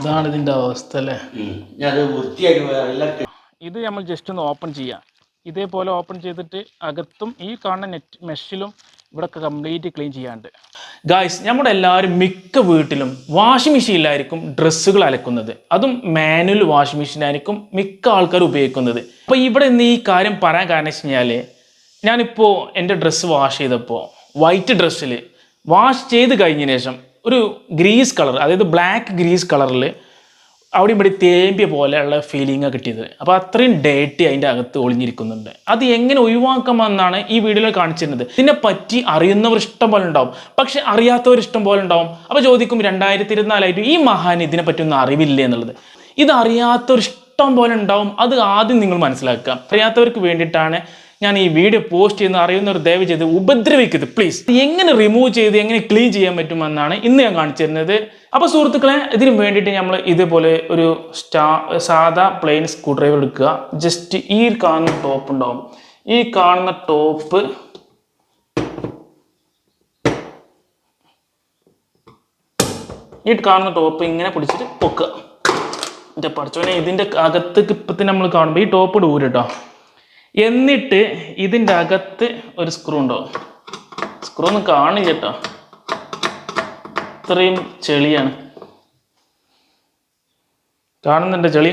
ഇതാണ് ഇതിന്റെ അവസ്ഥ അല്ലേ ഇത് നമ്മൾ ജസ്റ്റ് ഒന്ന് ഓപ്പൺ ചെയ്യാം. ഇതേപോലെ ഓപ്പൺ ചെയ്തിട്ട് അകത്തും ഈ കാണുന്ന നെറ്റ് മെഷിലും ഇവിടൊക്കെ കംപ്ലീറ്റ് ക്ലീൻ ചെയ്യാണ്ട് ഗായ്സ് നമ്മുടെ എല്ലാവരും മിക്ക വീട്ടിലും വാഷിംഗ് മെഷീനിലായിരിക്കും ഡ്രസ്സുകൾ അലക്കുന്നത്. അതും മാനുവൽ വാഷിംഗ് മെഷീനായിരിക്കും മിക്ക ആൾക്കാരും ഉപയോഗിക്കുന്നത്. അപ്പോൾ ഇവിടെ നിന്ന് ഈ കാര്യം പറയാൻ കാരണം വെച്ച് കഴിഞ്ഞാൽ ഞാനിപ്പോൾ എന്റെ ഡ്രസ്സ് വാഷ് ചെയ്തപ്പോൾ വൈറ്റ് ഡ്രസ്സിൽ വാഷ് ചെയ്ത് കഴിഞ്ഞതിന് ശേഷം ഒരു ഗ്രീസ് കളർ അതായത് ബ്ലാക്ക് ഗ്രീസ് കളറിൽ അവിടെ ഇവിടെ തേമ്പിയ പോലെയുള്ള ഫീലിംഗ് കിട്ടിയത്. അപ്പോൾ അത്രയും ഡേറ്റി അതിന്റെ അകത്ത് ഒളിഞ്ഞിരിക്കുന്നുണ്ട്. അത് എങ്ങനെ ഒഴിവാക്കാമെന്നാണ് ഈ വീഡിയോയിൽ കാണിച്ചിരുന്നത്. ഇതിനെ പറ്റി അറിയുന്നവർ ഇഷ്ടം പോലെ ഉണ്ടാവും. പക്ഷെ അറിയാത്തവർ ഇഷ്ടം പോലെ ഉണ്ടാവും. അപ്പോൾ ചോദിക്കും രണ്ടായിരത്തി ഇരുപത്തിനാലായിട്ട് ഈ മഹാൻ ഇതിനെ പറ്റി ഒന്നും അറിവില്ലേ എന്നുള്ളത്? ഇത് അറിയാത്തവർ ഇഷ്ടം പോലെ ഉണ്ടാവും. അത് ആദ്യം നിങ്ങൾ മനസ്സിലാക്കുക. അറിയാത്തവർക്ക് വേണ്ടിയിട്ടാണ് ഞാൻ ഈ വീഡിയോ പോസ്റ്റ് ചെയ്യുന്ന അറിയുന്നവർ ദയവ് ചെയ്ത് ഉപദ്രവിക്കരുത് പ്ലീസ് എങ്ങനെ റിമൂവ് ചെയ്ത് എങ്ങനെ ക്ലീൻ ചെയ്യാൻ പറ്റുമെന്നാണ് ഇന്ന് ഞാൻ കാണിച്ചിരുന്നത്. അപ്പോൾ സുഹൃത്തുക്കളെ ഇതിന് വേണ്ടിയിട്ട് നമ്മൾ ഇതേപോലെ ഒരു സ്റ്റാ സാധാ പ്ലെയിൻ സ്ക്രൂ ഡ്രൈവർ എടുക്കുക. ജസ്റ്റ് ഈ കാണുന്ന ടോപ്പ് ഉണ്ടാവും. ഈ കാണുന്ന ടോപ്പ് ഈ കാണുന്ന ടോപ്പ് ഇങ്ങനെ പിടിച്ചിട്ട് പൊക്കുക. എന്റെ പഠിച്ചോനെ ഇതിന്റെ അകത്തേക്ക് ഇപ്പത്തിന് നമ്മൾ കാണുമ്പോൾ ഈ ടോപ്പ് കേട്ടോ എന്നിട്ട് ഇതിന്റെ അകത്ത് ഒരു സ്ക്രൂ ഉണ്ടാവും സ്ക്രൂ ഒന്നും കാണില്ല കേട്ടോ ഇത്രയും ചെളിയാണ്. കാണുന്നുണ്ട് ചെളി?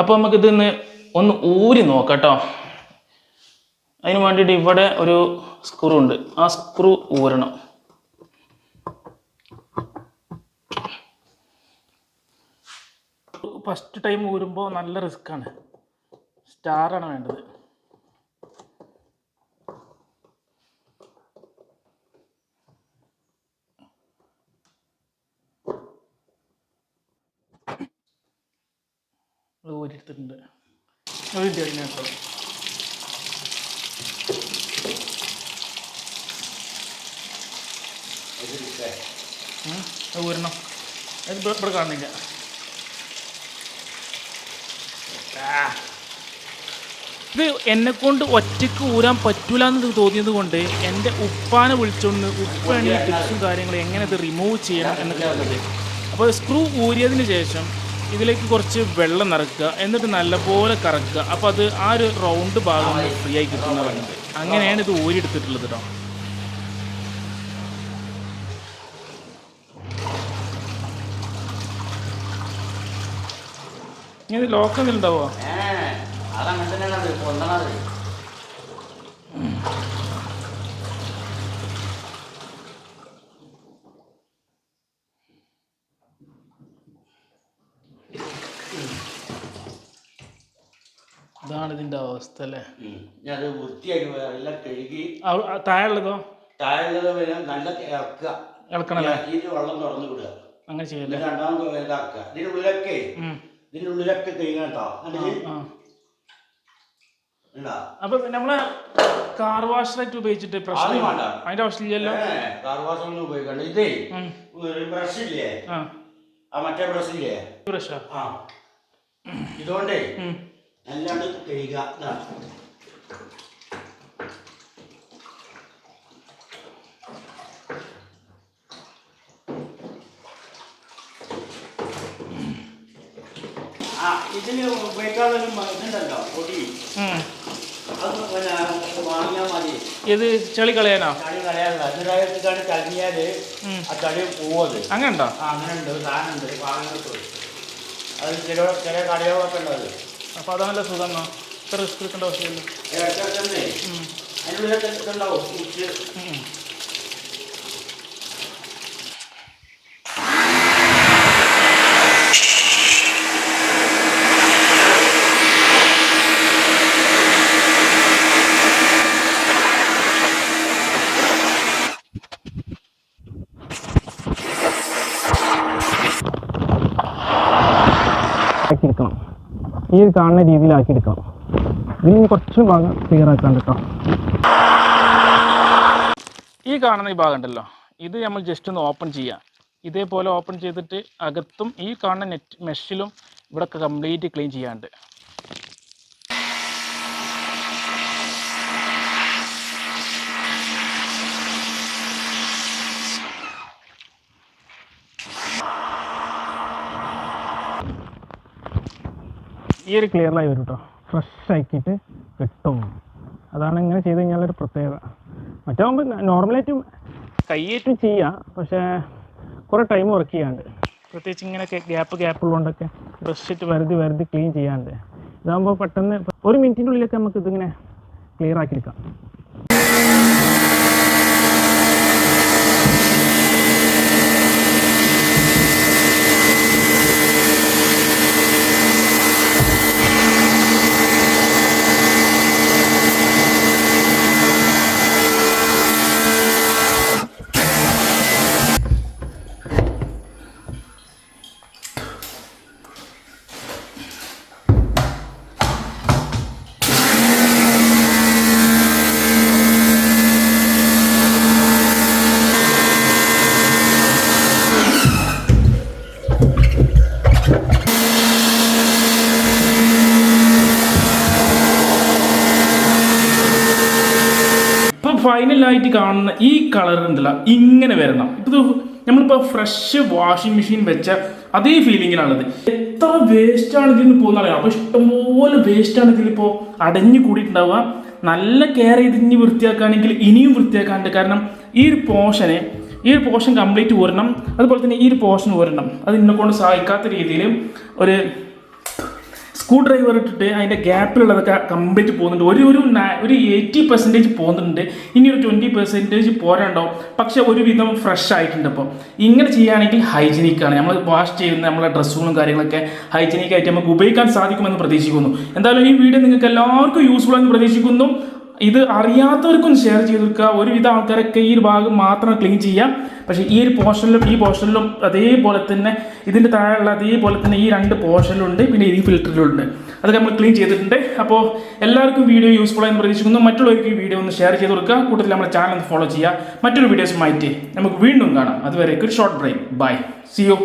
അപ്പോൾ നമുക്ക് ഇതൊന്ന് ഒന്ന് ഊരി നോക്കാം കേട്ടോ അതിന് വേണ്ടിയിട്ട് ഇവിടെ ഒരു സ്ക്രൂ ഉണ്ട്. ആ സ്ക്രൂ ഊരണം. ഫസ്റ്റ് ടൈം ഊരുമ്പോൾ നല്ല റിസ്ക്കാണ് സ്റ്റാറാണ് വേണ്ടത്. അത് കഴിഞ്ഞാൽ കേട്ടോ ഉം, അത് ഊരണം. അത് ഇവിടെ ഇവിടെ കാണുന്നില്ല. ഇത് എന്നെ കൊണ്ട് ഒറ്റയ്ക്ക് ഊരാൻ പറ്റൂല എന്ന് തോന്നിയത് കൊണ്ട് എന്റെ ഉപ്പാനെ വിളിച്ചൊന്ന് ഉപ്പാണ് ഈ ടിപ്സും കാര്യങ്ങളും എങ്ങനെ ഇത് റിമൂവ് ചെയ്യണം എന്നൊക്കെ പറഞ്ഞത് അപ്പോൾ സ്ക്രൂ ഊരിയതിന് ശേഷം ഇതിലേക്ക് കുറച്ച് വെള്ളം നിറക്കുക എന്നിട്ട് നല്ലപോലെ കറക്കുക. അപ്പോൾ അത് ആ ഒരു റൗണ്ട് ഭാഗം ഫ്രീ ആയി കിട്ടുന്ന അങ്ങനെയാണ് ഇത് ഊരിയെടുത്തിട്ടുള്ളത് കേട്ടോ ഇങ്ങനെ ലോക്കൽ ഉണ്ടാവോ ഇതാണ് ഇതിന്റെ അവസ്ഥ അല്ലേ? ഞാനത് വൃത്തിയാക്കി എല്ലാം കഴുകി താഴെയുള്ളതോ? താഴെയുള്ളത് പിന്നെ നല്ല ഇറക്കുക ഇളക്കണല്ലേ ഇറക്കിയിട്ട് വെള്ളം തുറന്നു വിടുക. അങ്ങനെ ചെയ്യല്ലേ? രണ്ടാമത് ഇതാക്കുക. ഇതിന്റെ ഉള്ളിലൊക്കെ ഇതിന്റെ ഉള്ളിലൊക്കെ കഴുകണം കേട്ടോ. അപ്പൊ നമ്മളെ കാർ വാഷറായിട്ട് ഉപയോഗിച്ചിട്ട് പ്രശ്നം. അതിന്റെ ആവശ്യമില്ലല്ലോ? ഒന്നും ഉപയോഗിക്കണ്ട. ഇതേ. ഒരു ബ്രഷ് ഇല്ലേ? ആ. ആ മറ്റേ ബ്രഷ് ഇല്ലേ? ബ്രഷ് ആ? ഇതുകൊണ്ടേ നല്ലാണ്ട് കഴുകുക ഇതാ. ആ ഇതിന് ഉപയോഗിക്കാനുള്ള ഇതുണ്ടല്ലോ പൊടി. അത് പിന്നെ വാങ്ങിയാൽ മതി. ഇത് ചെളി കളയാനോ? ചളി കളയാനുള്ള. അതിനായിട്ട് കഴിഞ്ഞാൽ ഉം. ആ ചളി പോവത് അങ്ങനെ ഉണ്ടോ അങ്ങനെ ഉണ്ട് സാധനം ഉണ്ട് വാങ്ങാൻ അത് ചില ചില കടകളൊക്കെ ഉണ്ട് അത് അപ്പൊ അതാണല്ലോ സുഖം എന്നാ. ഇത്ര റിസ്ക് എടുക്കേണ്ട ആവശ്യമില്ല. ഈ ഒരു കാണുന്ന രീതിയിലാക്കി എടുക്കാം. ഇതിന് കുറച്ച് ഭാഗം ക്ലിയർ ആക്കാൻ കേട്ടോ ഈ കാണുന്ന ഈ ഭാഗം ഉണ്ടല്ലോ. ഇത് നമ്മൾ ജസ്റ്റ് ഒന്ന് ഓപ്പൺ ചെയ്യാം. ഇതേപോലെ ഓപ്പൺ ചെയ്തിട്ട് അകത്തും ഈ കാണുന്ന നെറ്റ് മെഷിലും ഇവിടെ കംപ്ലീറ്റ് ക്ലീൻ ചെയ്യാണ്ട് ഈ ഒരു ക്ലിയറായി വരും കേട്ടോ ഫ്രഷ് ആക്കിയിട്ട് കിട്ടും. അതാണ് ഇങ്ങനെ ചെയ്ത് കഴിഞ്ഞാൽ ഒരു പ്രത്യേകത. മറ്റാകുമ്പോൾ നോർമലായിട്ടും കയ്യേറ്റും ചെയ്യാം പക്ഷേ കുറേ ടൈം വർക്ക് ചെയ്യാണ്ട്. പ്രത്യേകിച്ച് ഇങ്ങനെയൊക്കെ ഗ്യാപ്പ് ഗ്യാപ്പ് ഉള്ളതുകൊണ്ടൊക്കെ ബ്രഷ് ഇട്ട് വരുതി വരുതി ക്ലീൻ ചെയ്യാണ്ട്. ഇതാകുമ്പോൾ പെട്ടെന്ന് ഒരു മിനിറ്റിന്റെ ഉള്ളിലൊക്കെ നമുക്ക് ഇതിങ്ങനെ ക്ലിയർ ആക്കിയെടുക്കാം ഫൈനലായിട്ട് കാണുന്ന ഈ കളർ ഉണ്ടല്ലോ ഇങ്ങനെ വരണം. ഇത് നമ്മളിപ്പോൾ ഫ്രഷ് വാഷിംഗ് മെഷീൻ വെച്ച അതേ ഫീലിങ്ങിലാണത് എത്ര വേസ്റ്റ് വേസ്റ്റാണ് ഇതിന് പോകുന്നറിയാം അപ്പോൾ ഇഷ്ടംപോലെ വേസ്റ്റാണ് ഇതിലിപ്പോൾ അടഞ്ഞു കൂടിയിട്ടുണ്ടാവുക. നല്ല കെയർ ചെയ്ത് ഇനി വൃത്തിയാക്കുകയാണെങ്കിൽ ഇനിയും വൃത്തിയാക്കാണ്ട് കാരണം ഈ ഒരു പോർഷനെ ഈ ഒരു പോർഷൻ കംപ്ലീറ്റ് ഊരണം. അതുപോലെ തന്നെ ഈ ഒരു പോർഷൻ ഊരണം. അത് ഇന്നെ കൊണ്ട് സഹായിക്കാത്ത രീതിയിൽ ഒരു സ്ക്രൂ ഡ്രൈവർ ഇട്ടിട്ട് അതിന്റെ ഗ്യാപ്പിലുള്ളതൊക്കെ കംപ്ലീറ്റ് പോകുന്നുണ്ട്. ഒരു ഒരു ഒരു എയ്റ്റി പെർസെന്റേജ് പോകുന്നുണ്ട്. ഇനി ഒരു ട്വന്റി പെർസെന്റേജ് പോരാണ്ടാവും. പക്ഷേ ഒരുവിധം ഫ്രഷ് ആയിട്ടുണ്ട് അപ്പോൾ ഇങ്ങനെ ചെയ്യുകയാണെങ്കിൽ ഹൈജീനിക് ആണ്. നമ്മൾ വാഷ് ചെയ്യുന്ന നമ്മളെ ഡ്രസ്സുകളും കാര്യങ്ങളൊക്കെ ഹൈജീനിക് ആയിട്ട് നമുക്ക് ഉപയോഗിക്കാൻ സാധിക്കുമെന്ന് പ്രതീക്ഷിക്കുന്നു. എന്തായാലും ഈ വീഡിയോ നിങ്ങൾക്ക് എല്ലാവർക്കും യൂസ്ഫുൾ ആണെന്ന് പ്രതീക്ഷിക്കുന്നു. ഇത് അറിയാത്തവർക്കും ഷെയർ ചെയ്ത് കൊടുക്കുക. ഒരുവിധ ആൾക്കാരൊക്കെ ഈ ഒരു ഭാഗം മാത്രം ക്ലീൻ ചെയ്യാം പക്ഷേ ഈ ഒരു പോർഷനിലും ഈ പോർഷനിലും അതേപോലെ തന്നെ ഇതിന്റെ താഴെയുള്ള അതേപോലെ തന്നെ ഈ രണ്ട് പോർഷനിലുണ്ട് പിന്നെ ഈ ഫിൽറ്ററിലുണ്ട് അതൊക്കെ നമ്മൾ ക്ലീൻ ചെയ്തിട്ടുണ്ട്. അപ്പോൾ എല്ലാവർക്കും വീഡിയോ യൂസ്ഫുൾ ആയെന്ന് പ്രതീക്ഷിക്കുന്നു. മറ്റുള്ളവർക്ക് ഈ വീഡിയോ ഒന്ന് ഷെയർ ചെയ്ത് കൊടുക്കുക. കൂട്ടത്തിൽ നമ്മുടെ ചാനൽ ഒന്ന് ഫോളോ ചെയ്യുക. മറ്റൊരു വീഡിയോസ് മാറ്റി നമുക്ക് വീണ്ടും കാണാം. അതുവരെ ഒരു short break bye see you